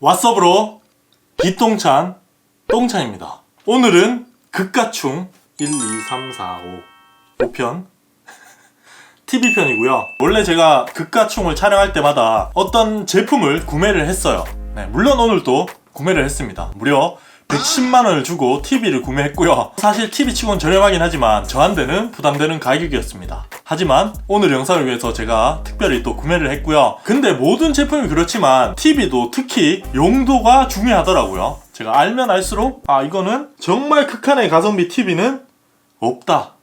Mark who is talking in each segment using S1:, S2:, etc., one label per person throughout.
S1: 왓썹으로 기똥찬 똥찬입니다. 오늘은 극가충 1, 2, 3, 4, 5 5편 TV편이고요. 원래 제가 극가충을 촬영할 때마다 어떤 제품을 구매를 했어요. 네, 물론 오늘도 구매를 했습니다. 무려 110만 원을 주고 TV를 구매했고요. 사실 TV 치곤 저렴하긴 하지만 저한테는 부담되는 가격이었습니다. 하지만 오늘 영상을 위해서 제가 특별히 또 구매를 했고요. 근데 모든 제품이 그렇지만 TV도 특히 용도가 중요하더라고요. 제가 알면 알수록 아 이거는 정말 극한의 가성비 TV는 없다.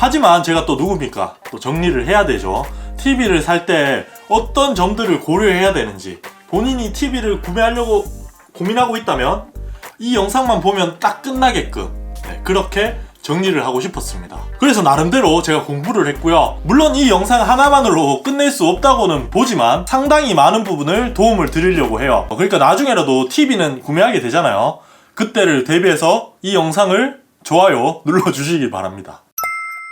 S1: 하지만 제가 또 누굽니까? 또 정리를 해야 되죠. TV를 살 때 어떤 점들을 고려해야 되는지 본인이 TV를 구매하려고 고민하고 있다면 이 영상만 보면 딱 끝나게끔 네, 그렇게 정리를 하고 싶었습니다. 그래서 나름대로 제가 공부를 했고요. 물론 이 영상 하나만으로 끝낼 수 없다고는 보지만 상당히 많은 부분을 도움을 드리려고 해요. 그러니까 나중에라도 TV는 구매하게 되잖아요. 그때를 대비해서 이 영상을 좋아요 눌러주시기 바랍니다.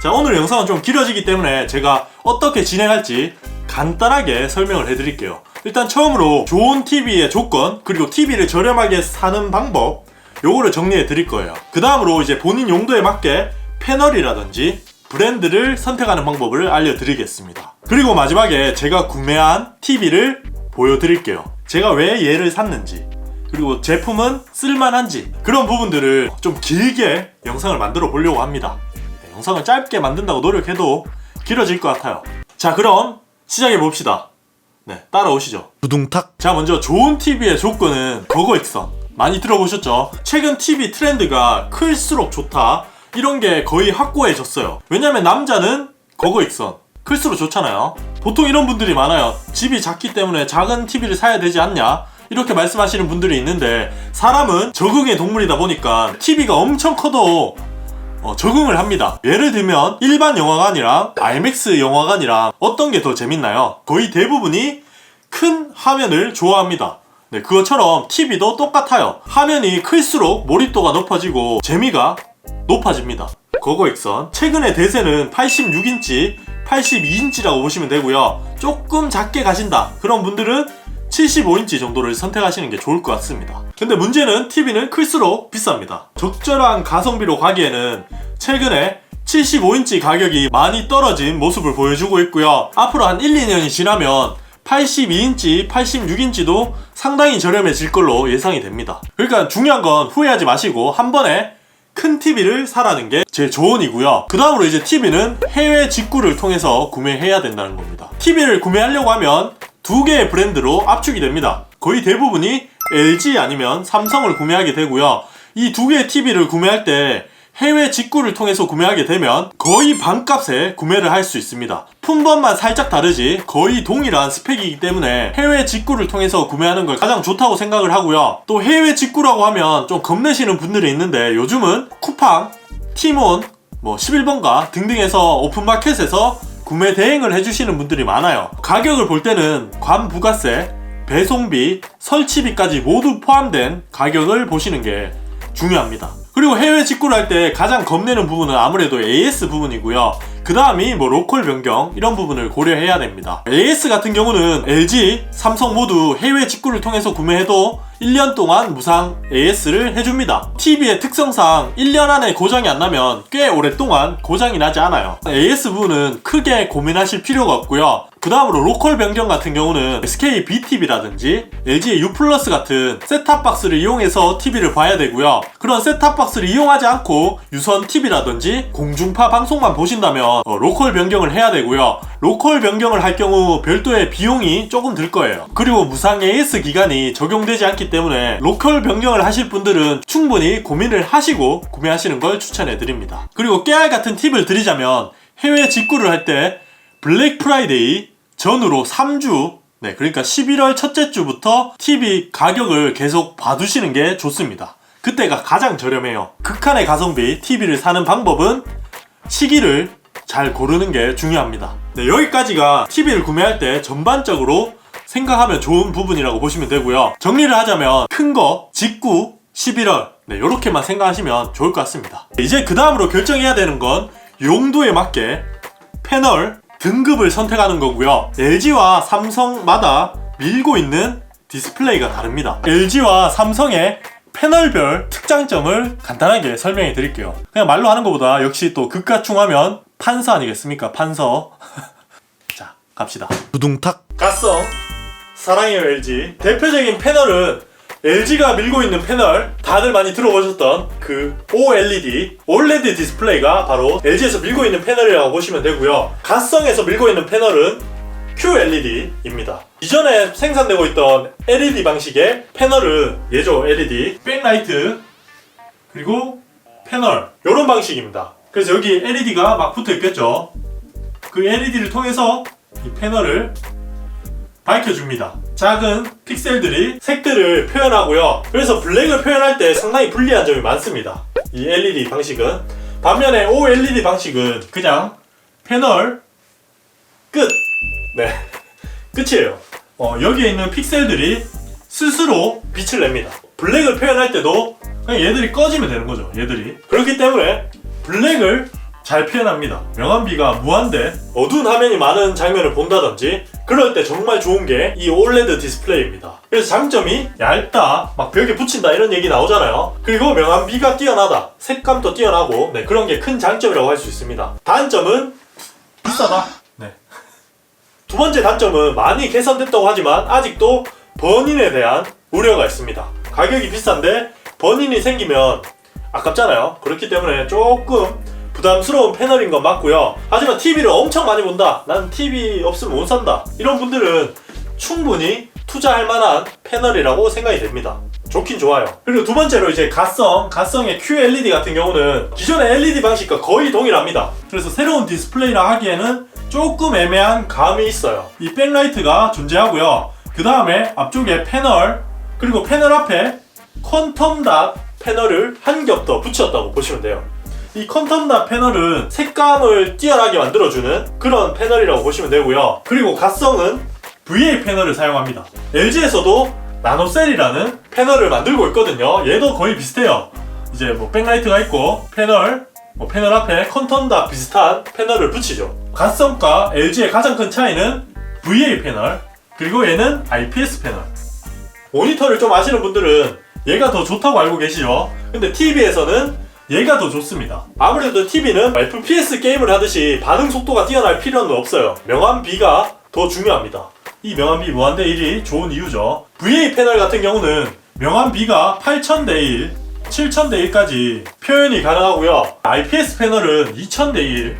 S1: 자, 오늘 영상은 좀 길어지기 때문에 제가 어떻게 진행할지 간단하게 설명을 해드릴게요. 일단 처음으로 좋은 TV의 조건, 그리고 TV를 저렴하게 사는 방법, 요거를 정리해 드릴 거예요. 그 다음으로 이제 본인 용도에 맞게 패널이라든지 브랜드를 선택하는 방법을 알려드리겠습니다. 그리고 마지막에 제가 구매한 TV를 보여드릴게요. 제가 왜 얘를 샀는지, 그리고 제품은 쓸만한지, 그런 부분들을 좀 길게 영상을 만들어 보려고 합니다. 네, 영상을 짧게 만든다고 노력해도 길어질 것 같아요. 자, 그럼 시작해 봅시다. 네, 따라오시죠.
S2: 두둥탁
S1: 자, 먼저 좋은 TV의 조건은 그거 익선. 많이 들어보셨죠? 최근 TV 트렌드가 클수록 좋다. 이런 게 거의 확고해졌어요. 왜냐면 남자는 거거 익선. 클수록 좋잖아요. 보통 이런 분들이 많아요. 집이 작기 때문에 작은 TV를 사야 되지 않냐? 이렇게 말씀하시는 분들이 있는데 사람은 적응의 동물이다 보니까 TV가 엄청 커도 어, 적응을 합니다. 예를 들면 일반 영화관이랑 IMAX 영화관이랑 어떤 게 더 재밌나요? 거의 대부분이 큰 화면을 좋아합니다. 네, 그것처럼 TV도 똑같아요. 화면이 클수록 몰입도가 높아지고 재미가 높아집니다. 그거 익선. 최근에 대세는 86인치, 82인치라고 보시면 되고요. 조금 작게 가신다. 그런 분들은 75인치 정도를 선택하시는 게 좋을 것 같습니다. 근데 문제는 TV는 클수록 비쌉니다. 적절한 가성비로 가기에는 최근에 75인치 가격이 많이 떨어진 모습을 보여주고 있고요. 앞으로 한 1, 2년이 지나면 82인치, 86인치도 상당히 저렴해질 걸로 예상이 됩니다. 그러니까 중요한 건 후회하지 마시고 한 번에 큰 TV를 사라는 게 제 조언이고요. 그 다음으로 이제 TV는 해외 직구를 통해서 구매해야 된다는 겁니다. TV를 구매하려고 하면 두 개의 브랜드로 압축이 됩니다. 거의 대부분이 LG 아니면 삼성을 구매하게 되고요. 이 두 개의 TV를 구매할 때 해외 직구를 통해서 구매하게 되면 거의 반값에 구매를 할 수 있습니다. 품번만 살짝 다르지 거의 동일한 스펙이기 때문에 해외 직구를 통해서 구매하는 걸 가장 좋다고 생각을 하고요. 또 해외 직구라고 하면 좀 겁내시는 분들이 있는데 요즘은 쿠팡, 티몬, 뭐 11번가 등등에서 오픈마켓에서 구매 대행을 해주시는 분들이 많아요. 가격을 볼 때는 관부가세, 배송비, 설치비까지 모두 포함된 가격을 보시는 게 중요합니다. 그리고 해외 직구를 할 때 가장 겁내는 부분은 아무래도 AS 부분이고요. 그 다음이 뭐 로컬 변경 이런 부분을 고려해야 됩니다. AS 같은 경우는 LG, 삼성 모두 해외 직구를 통해서 구매해도 1년 동안 무상 AS를 해줍니다. TV의 특성상 1년 안에 고장이 안 나면 꽤 오랫동안 고장이 나지 않아요. AS 부분은 크게 고민하실 필요가 없고요. 그 다음으로 로컬 변경 같은 경우는 SK BTV라든지 LG U 플러스 같은 셋탑박스를 이용해서 TV를 봐야 되고요. 그런 셋탑박스를 이용하지 않고 유선 TV라든지 공중파 방송만 보신다면 어, 로컬 변경을 해야 되고요. 로컬 변경을 할 경우 별도의 비용이 조금 들 거예요. 그리고 무상 AS 기간이 적용되지 않기 때문에 로컬 변경을 하실 분들은 충분히 고민을 하시고 구매하시는 걸 추천해 드립니다. 그리고 깨알 같은 팁을 드리자면 해외 직구를 할 때 블랙 프라이데이 전후로 3주 네, 그러니까 11월 첫째 주부터 TV 가격을 계속 봐두시는 게 좋습니다. 그때가 가장 저렴해요. 극한의 가성비 TV를 사는 방법은 시기를 잘 고르는 게 중요합니다. 네, 여기까지가 TV를 구매할 때 전반적으로 생각하면 좋은 부분이라고 보시면 되고요. 정리를 하자면 큰 거, 직구, 11월 네, 이렇게만 생각하시면 좋을 것 같습니다. 이제 그 다음으로 결정해야 되는 건 용도에 맞게 패널, 등급을 선택하는 거고요. LG와 삼성마다 밀고 있는 디스플레이가 다릅니다. LG와 삼성의 패널별 특장점을 간단하게 설명해 드릴게요. 그냥 말로 하는 것보다 역시 또 극가충하면 판서 아니겠습니까? 판서. 자, 갑시다. 두둥탁. 가성. 사랑해요 LG. 대표적인 패널은 LG가 밀고 있는 패널 다들 많이 들어보셨던 그 OLED OLED 디스플레이가 바로 LG에서 밀고 있는 패널이라고 보시면 되고요. 가성에서 밀고 있는 패널은 QLED입니다. 이전에 생산되고 있던 LED 방식의 패널은 예조 LED, 백라이트 그리고 패널 이런 방식입니다. 그래서 여기 LED가 막 붙어 있겠죠. 그 LED를 통해서 이 패널을 밝혀줍니다. 작은 픽셀들이 색들을 표현하고요. 그래서 블랙을 표현할 때 상당히 불리한 점이 많습니다. 이 LED 방식은 반면에 OLED 방식은 그냥 패널 끝. 네, 끝이에요. 어, 여기에 있는 픽셀들이 스스로 빛을 냅니다. 블랙을 표현할 때도 그냥 얘들이 꺼지면 되는 거죠. 얘들이 그렇기 때문에 블랙을 잘 표현합니다. 명암비가 무한대 어두운 화면이 많은 장면을 본다든지 그럴 때 정말 좋은 게 이 OLED 디스플레이입니다. 그래서 장점이 얇다, 막 벽에 붙인다 이런 얘기 나오잖아요. 그리고 명암비가 뛰어나다, 색감도 뛰어나고 네, 그런 게 큰 장점이라고 할 수 있습니다. 단점은 비싸다. 네. 두 번째 단점은 많이 개선됐다고 하지만 아직도 번인에 대한 우려가 있습니다. 가격이 비싼데 번인이 생기면 아깝잖아요. 그렇기 때문에 조금 부담스러운 패널인 건 맞고요. 하지만 TV를 엄청 많이 본다. 난 TV 없으면 못 산다. 이런 분들은 충분히 투자할 만한 패널이라고 생각이 됩니다. 좋긴 좋아요. 그리고 두 번째로 이제 가성, 가성의 QLED 같은 경우는 기존의 LED 방식과 거의 동일합니다. 그래서 새로운 디스플레이라 하기에는 조금 애매한 감이 있어요. 이 백라이트가 존재하고요. 그 다음에 앞쪽에 패널, 그리고 패널 앞에 퀀텀 패널을 한 겹 더 붙였다고 보시면 돼요. 이 컨텀다 패널은 색감을 뛰어나게 만들어주는 그런 패널이라고 보시면 되고요. 그리고 가성은 VA 패널을 사용합니다. LG에서도 나노셀이라는 패널을 만들고 있거든요. 얘도 거의 비슷해요. 이제 뭐 백라이트가 있고 패널, 뭐 패널 앞에 컨텀다 비슷한 패널을 붙이죠. 가성과 LG의 가장 큰 차이는 VA 패널, 그리고 얘는 IPS 패널. 모니터를 좀 아시는 분들은 얘가 더 좋다고 알고 계시죠? 근데 TV에서는 얘가 더 좋습니다. 아무래도 TV는 FPS 게임을 하듯이 반응 속도가 뛰어날 필요는 없어요. 명암비가 더 중요합니다. 이 명암비 무한대 1이 좋은 이유죠. VA 패널 같은 경우는 명암비가 8000대 1, 7000대 1까지 표현이 가능하고요. IPS 패널은 2000대 1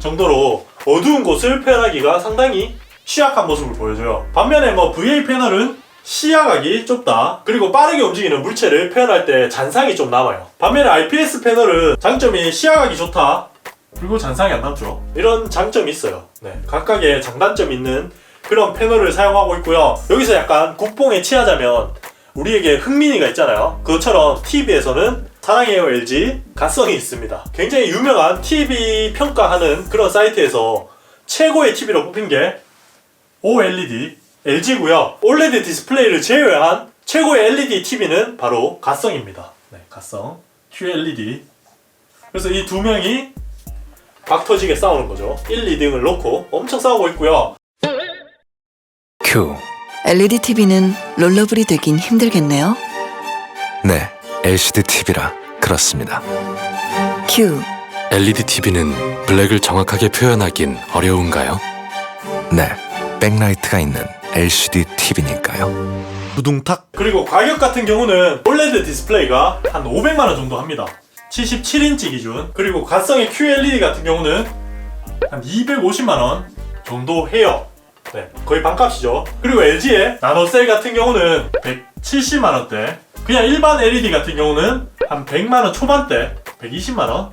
S1: 정도로 어두운 곳을 표현하기가 상당히 취약한 모습을 보여줘요. 반면에 뭐 VA 패널은 시야각이 좁다. 그리고 빠르게 움직이는 물체를 표현할 때 잔상이 좀 남아요. 반면에 IPS 패널은 장점이 시야각이 좋다. 그리고 잔상이 안 남죠. 이런 장점이 있어요. 네, 각각의 장단점 있는 그런 패널을 사용하고 있고요. 여기서 약간 국뽕에 취하자면 우리에게 흥민이가 있잖아요. 그것처럼 TV에서는 사랑해요 LG 가성이 있습니다. 굉장히 유명한 TV 평가하는 그런 사이트에서 최고의 TV로 뽑힌 게 OLED LG고요. OLED 디스플레이를 제외한 최고의 LED TV는 바로 가성입니다. 네, 가성 QLED. 그래서 이 두 명이 박 터지게 싸우는 거죠. 1, 2등을 놓고 엄청 싸우고 있고요.
S2: Q.
S3: LED TV는 롤러블이 되긴 힘들겠네요.
S2: 네, LCD TV라 그렇습니다.
S3: Q.
S4: LED TV는 블랙을 정확하게 표현하긴 어려운가요?
S2: 네, 백라이트가 있는 LCD TV니까요.
S1: 두둥탁. 그리고 가격 같은 경우는 OLED 디스플레이가 한 500만 원 정도 합니다. 77인치 기준. 그리고 가성의 QLED 같은 경우는 한 250만 원 정도 해요. 네, 거의 반값이죠. 그리고 LG의 나노셀 같은 경우는 170만 원대. 그냥 일반 LED 같은 경우는 한 100만 원 초반대, 120만 원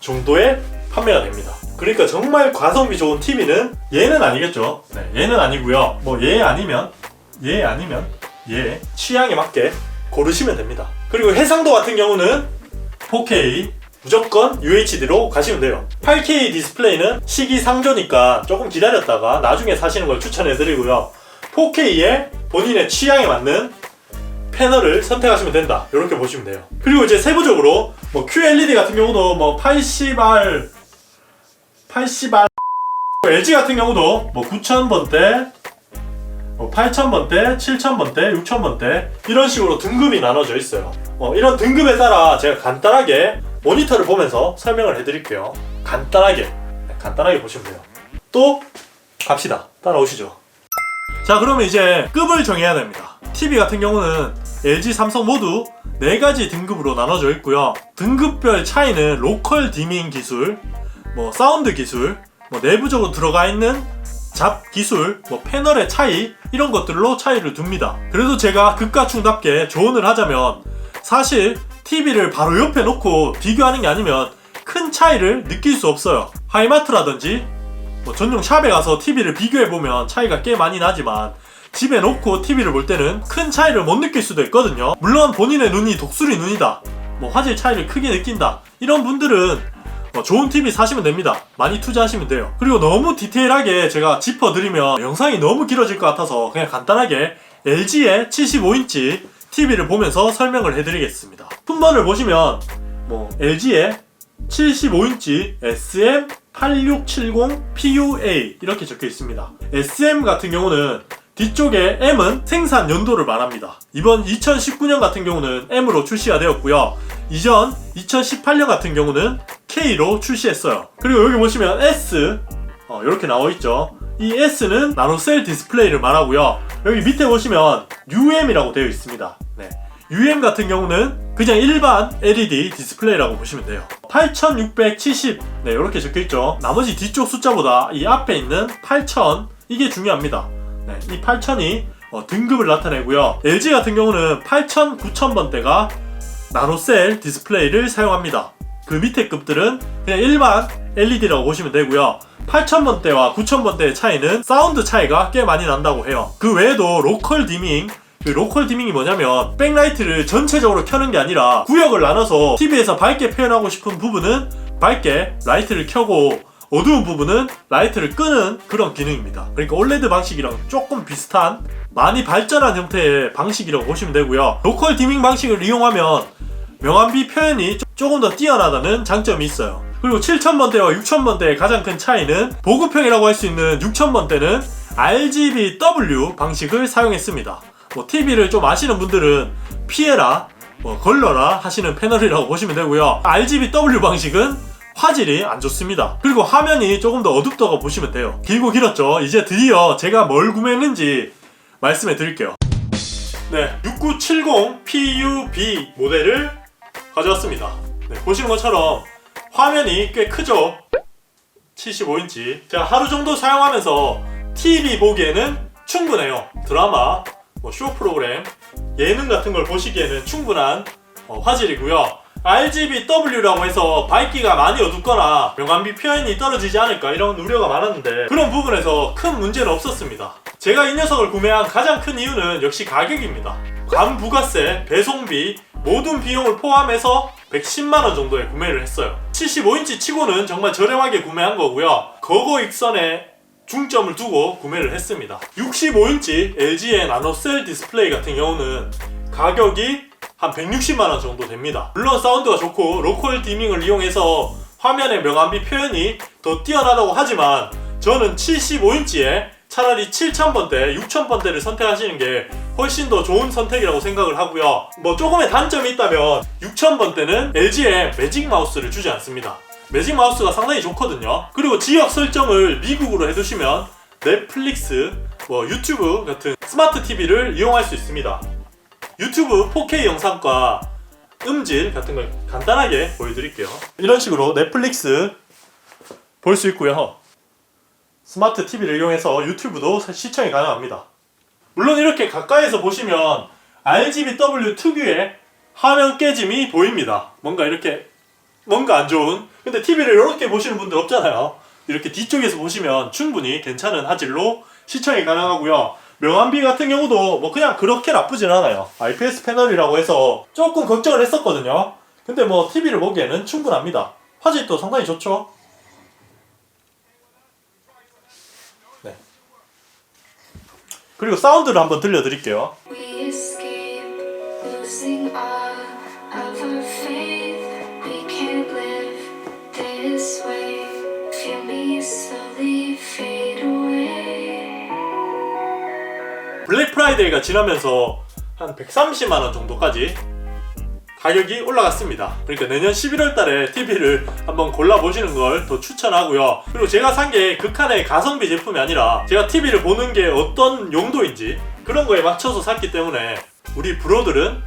S1: 정도에 판매가 됩니다. 그러니까 정말 가성비 좋은 TV는 얘는 아니겠죠. 네, 얘는 아니고요. 뭐 얘 아니면 얘 아니면 얘 취향에 맞게 고르시면 됩니다. 그리고 해상도 같은 경우는 4K 무조건 UHD로 가시면 돼요. 8K 디스플레이는 시기상조니까 조금 기다렸다가 나중에 사시는 걸 추천해드리고요. 4K에 본인의 취향에 맞는 패널을 선택하시면 된다. 이렇게 보시면 돼요. 그리고 이제 세부적으로 뭐 QLED 같은 경우도 뭐 80R 80R LG 같은 경우도 뭐 9000번대 뭐 8,000번대, 7,000번대, 6,000번대 이런 식으로 등급이 나눠져 있어요. 어, 이런 등급에 따라 제가 간단하게 모니터를 보면서 설명을 해드릴게요. 간단하게, 네, 간단하게 보시면 돼요. 또 갑시다. 따라오시죠. 자, 그러면 이제 급을 정해야 됩니다. TV 같은 경우는 LG, 삼성 모두 4가지 등급으로 나눠져 있고요. 등급별 차이는 로컬 디밍 기술, 뭐 사운드 기술, 뭐 내부적으로 들어가 있는 잡 기술, 뭐 패널의 차이 이런 것들로 차이를 둡니다. 그래도 제가 극가충답게 조언을 하자면 사실 TV를 바로 옆에 놓고 비교하는 게 아니면 큰 차이를 느낄 수 없어요. 하이마트라든지 뭐 전용 샵에 가서 TV를 비교해 보면 차이가 꽤 많이 나지만 집에 놓고 TV를 볼 때는 큰 차이를 못 느낄 수도 있거든요. 물론 본인의 눈이 독수리 눈이다. 뭐 화질 차이를 크게 느낀다. 이런 분들은 뭐 좋은 TV 사시면 됩니다. 많이 투자하시면 돼요. 그리고 너무 디테일하게 제가 짚어드리면 영상이 너무 길어질 것 같아서 그냥 간단하게 LG의 75인치 TV를 보면서 설명을 해드리겠습니다. 품번을 보시면 뭐 LG의 75인치 SM8670 PUA 이렇게 적혀 있습니다. SM 같은 경우는 뒤쪽에 M은 생산 연도를 말합니다. 이번 2019년 같은 경우는 M으로 출시가 되었고요. 이전 2018년 같은 경우는 K로 출시했어요. 그리고 여기 보시면 S 어, 이렇게 나와 있죠. 이 S는 나노셀 디스플레이를 말하고요. 여기 밑에 보시면 UM이라고 되어 있습니다. 네. UM 같은 경우는 그냥 일반 LED 디스플레이라고 보시면 돼요. 8670 네 이렇게 적혀 있죠. 나머지 뒤쪽 숫자보다 이 앞에 있는 8000 이게 중요합니다. 네, 이 8000이 어, 등급을 나타내고요. LG 같은 경우는 8000, 9000번대가 나노셀 디스플레이를 사용합니다. 그 밑에 급들은 그냥 일반 LED라고 보시면 되고요. 8000번대와 9000번대의 차이는 사운드 차이가 꽤 많이 난다고 해요. 그 외에도 로컬 디밍 그 로컬 디밍이 뭐냐면 백라이트를 전체적으로 켜는 게 아니라 구역을 나눠서 TV에서 밝게 표현하고 싶은 부분은 밝게 라이트를 켜고 어두운 부분은 라이트를 끄는 그런 기능입니다. 그러니까 OLED 방식이랑 조금 비슷한 많이 발전한 형태의 방식이라고 보시면 되고요. 로컬 디밍 방식을 이용하면 명암비 표현이 조- 조금 더 뛰어나다는 장점이 있어요. 그리고 7000번대와 6000번대의 가장 큰 차이는 보급형이라고 할 수 있는 6000번대는 RGBW 방식을 사용했습니다. 뭐 TV를 좀 아시는 분들은 피해라, 뭐 걸러라 하시는 패널이라고 보시면 되고요. RGBW 방식은 화질이 안 좋습니다. 그리고 화면이 조금 더 어둡다고 보시면 돼요. 길고 길었죠. 이제 드디어 제가 뭘 구매했는지 말씀해 드릴게요. 네, 6970 PUB 모델을 가져왔습니다. 네, 보시는 것처럼 화면이 꽤 크죠? 75인치. 제가 하루 정도 사용하면서 TV 보기에는 충분해요. 드라마, 뭐 쇼 프로그램, 예능 같은 걸 보시기에는 충분한 어, 화질이고요. RGBW라고 해서 밝기가 많이 어둡거나 명암비 표현이 떨어지지 않을까 이런 우려가 많았는데 그런 부분에서 큰 문제는 없었습니다. 제가 이 녀석을 구매한 가장 큰 이유는 역시 가격입니다. 감부가세, 배송비 모든 비용을 포함해서 110만원 정도에 구매를 했어요. 75인치 치고는 정말 저렴하게 구매한 거고요. 거거 익선에 중점을 두고 구매를 했습니다. 65인치 LG의 나노셀 디스플레이 같은 경우는 가격이 한 160만 원 정도 됩니다. 물론 사운드가 좋고 로컬 디밍을 이용해서 화면의 명암비 표현이 더 뛰어나다고 하지만 저는 75인치에 차라리 7000번대, 6000번대를 선택하시는 게 훨씬 더 좋은 선택이라고 생각을 하고요. 뭐 조금의 단점이 있다면 6000번대는 LG의 매직 마우스를 주지 않습니다. 매직 마우스가 상당히 좋거든요. 그리고 지역 설정을 미국으로 해두시면 넷플릭스, 뭐 유튜브 같은 스마트 TV를 이용할 수 있습니다. 유튜브 4K 영상과 음질 같은 걸 간단하게 보여드릴게요. 이런 식으로 넷플릭스 볼 수 있고요. 스마트 TV를 이용해서 유튜브도 시청이 가능합니다. 물론 이렇게 가까이서 보시면 RGBW 특유의 화면 깨짐이 보입니다. 뭔가 이렇게 뭔가 안 좋은. 근데 TV를 이렇게 보시는 분들 없잖아요. 이렇게 뒤쪽에서 보시면 충분히 괜찮은 화질로 시청이 가능하고요. 명암비 같은 경우도 뭐 그냥 그렇게 나쁘진 않아요. IPS 패널이라고 해서 조금 걱정을 했었거든요. 근데 뭐 TV를 보기에는 충분합니다. 화질도 상당히 좋죠. 네. 그리고 사운드를 한번 들려드릴게요. 블랙 프라이데이가 지나면서 한 130만원 정도까지 가격이 올라갔습니다. 그러니까 내년 11월 달에 TV를 한번 골라보시는 걸 더 추천하고요. 그리고 제가 산 게 극한의 가성비 제품이 아니라 제가 TV를 보는 게 어떤 용도인지 그런 거에 맞춰서 샀기 때문에 우리 브로들은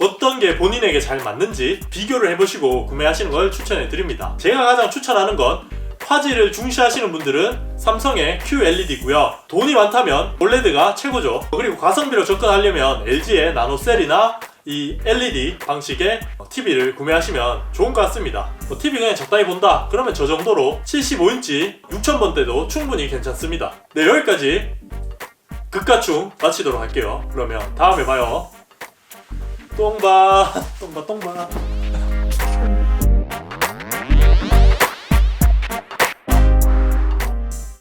S1: 어떤 게 본인에게 잘 맞는지 비교를 해보시고 구매하시는 걸 추천해 드립니다. 제가 가장 추천하는 건 화질을 중시하시는 분들은 삼성의 QLED고요. 돈이 많다면 OLED가 최고죠. 그리고 가성비로 접근하려면 LG의 나노셀이나 이 LED 방식의 TV를 구매하시면 좋은 것 같습니다. TV 그냥 적당히 본다? 그러면 저 정도로 75인치 6000번대도 충분히 괜찮습니다. 네, 여기까지 극가충 마치도록 할게요. 그러면 다음에 봐요. 똥바, 똥바, 똥바.